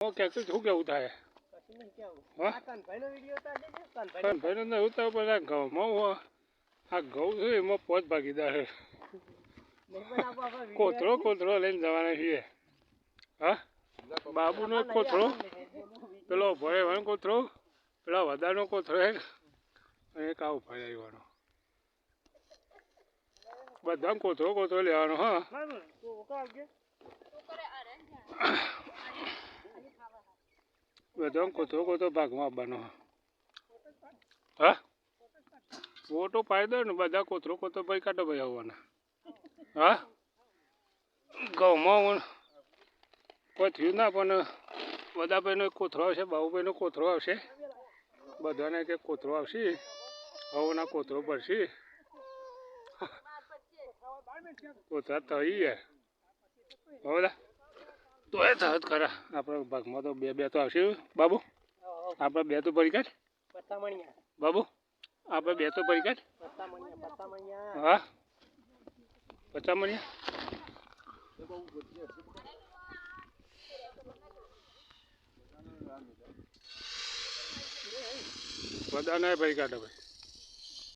Okay તો શું કેવું થાય? ભાઈને નહીં ઉતાર આ ઘઉં છે એમાં પોત ભાગીદાર કોથળો કોથળો લઈને જવાના છીએ. હા? બાબુનો કોથળો પેલો ભરે વાળો કોથળો પેલા વધારનો કોથળો એક, અને એક આવું ફરી આવવાનો બધા કોથળો કોથળો લેવાનો, હા બરાબર તો ઓકા આવજે બધા કોથો કોથળો ભાગમાં આપવાનો હા ફોટો પાડી દો ને બધા કોથરો કોથરો ભાઈ કાઢો ભાઈ આવવાના હા ઘઉંમાં કોઈ થયું ના પણ બધા ભાઈનો કોથરો આવશે બાહુભાઈનો કોથરો આવશે બધાને કે કોથરો આવશે હવના કોથરો પડશે કોથરા થઈ ગયા હવે તો એ થત ખરા. આપણા ભાગમાં તો બે બે તો આવશે. બાબુ આપણે બે તો પડી કાઢ. બાબુ આપણે બે તો પડી કાઢ. હા. પચામણિયા બધાને ભાઈ કાઢો ભાઈ.